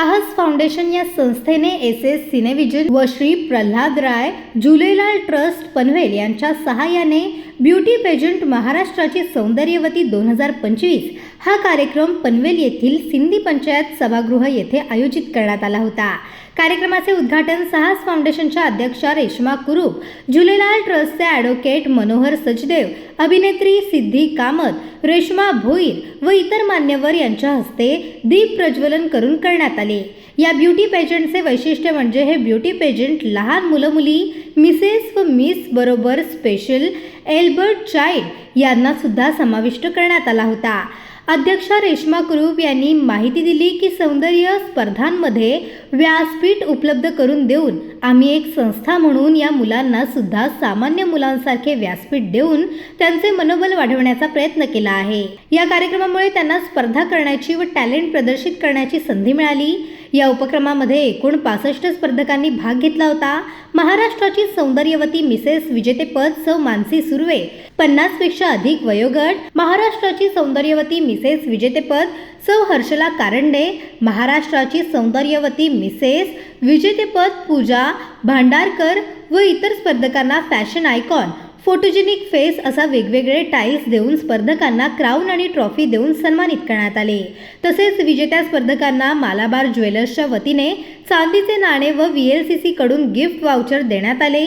साहस फाउंडेशन या संस्थेने एस एस सिनेविजन व श्री प्रल्हाद राय झुलेलाल ट्रस्ट पनवेल यांच्या सहाय्याने ब्युटी पेजंट महाराष्ट्राची सौंदर्यवती दोन हजार पंचवीस हा कार्यक्रम पनवेल येथील सिंधी पंचायत सभागृह येथे आयोजित करण्यात आला होता. कार्यक्रमाचे उद्घाटन साहस फाउंडेशनच्या अध्यक्षा रेश्मा कुरूप झुलेलाल ट्रस्टचे ॲडव्होकेट मनोहर सचदेव अभिनेत्री सिद्धी कामत रेश्मा भोईर व इतर मान्यवर यांच्या हस्ते दीप प्रज्वलन करून करण्यात आले. या ब्युटी पेजंटचे वैशिष्ट्य म्हणजे हे ब्युटी पेजंट लहान मुलं मुली मिसेस व मिस बरोबर स्पेशल एल्बर्ट चाइल्ड यांना सुद्धा समाविष्ट करण्यात आला होता. अध्यक्षा रेश्मा कुरूप यांनी माहिती दिली की सौंदर्य स्पर्धांमध्ये व्यासपीठ उपलब्ध करून देऊन आम्ही एक संस्था म्हणून या मुलांना सुद्धा सामान्य मुलांसारखे व्यासपीठ देऊन त्यांचे मनोबल वाढवण्याचा प्रयत्न केला आहे. या कार्यक्रमामुळे त्यांना स्पर्धा करण्याची व टॅलेंट प्रदर्शित करण्याची संधी मिळाली. या उपक्रमामध्ये एकूण पासष्ट स्पर्धकांनी भाग घेतला होता. महाराष्ट्राची सौंदर्यवती मिसेस विजेतेपद सौ मानसी सुर्वे पन्नासपेक्षा अधिक वयोगट महाराष्ट्राची सौंदर्यवती मिसेस विजेतेपद सौ हर्षला कारंडे महाराष्ट्राची सौंदर्यवती मिसेस विजेतेपद पूजा भांडारकर व इतर स्पर्धकांना फॅशन आयकॉन फोटोजेनिक फेस असा वेगवेगळे टाईल्स देऊन स्पर्धकांना क्राऊन आणि ट्रॉफी देऊन सन्मानित करण्यात आले. तसेच विजेत्या स्पर्धकांना मालाबार ज्वेलर्सच्या वतीने चांदीचे नाणे व व्ही एल सी सीकडून गिफ्ट वाउचर देण्यात आले.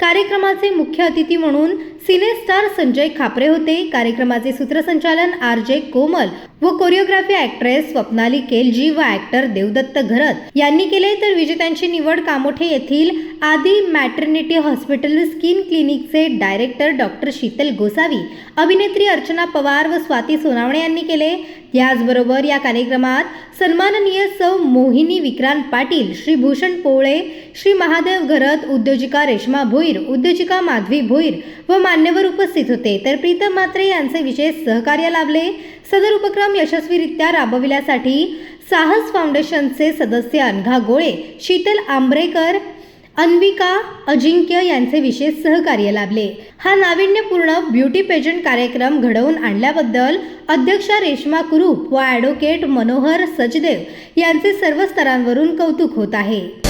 कार्यक्रमाचे मुख्य अतिथी म्हणून सिनेस्टार संजय खापरे होते. कार्यक्रमाचे सूत्रसंचालन आर जे कोमल व कोरिओग्राफी ऍक्ट्रेस स्वप्नाली केलजी व ऍक्टर देवदत्त घरत यांनी केले तर विजेत्यांची निवड कामोठे येथील आदी मॅटर्निटी हॉस्पिटल स्किन क्लिनिकचे डायरेक्टर डॉक्टर शीतल गोसावी अभिनेत्री अर्चना पवार व स्वाती सोनावणे यांनी केले याचबरोबर या कार्यक्रमात सन्माननीय सौ मोहिनी विक्रांत पाटील श्री भूषण पोळे श्री महादेव घरत उद्योजिका रेश्मा भोईर उद्योजिका माधवी भोईर व मान्यवर उपस्थित होते. तर प्रीतम म्हात्रे यांचे विशेष सहकार्य लाभले. सदर उपक्रम यशस्वीरित्या राबविल्यासाठी साहस फाउंडेशनचे सदस्य अनघा गोळे शीतल आंबरेकर अन्विका अजिंक्य यांचे विशेष सहकार्य लाभले. हा नाविन्यपूर्ण ब्युटी पेजंट कार्यक्रम घडवून आणल्याबद्दल अध्यक्षा रेश्मा कुरूप व ॲडव्होकेट मनोहर सचदेव यांचे सर्व स्तरांवरून कौतुक होत आहे.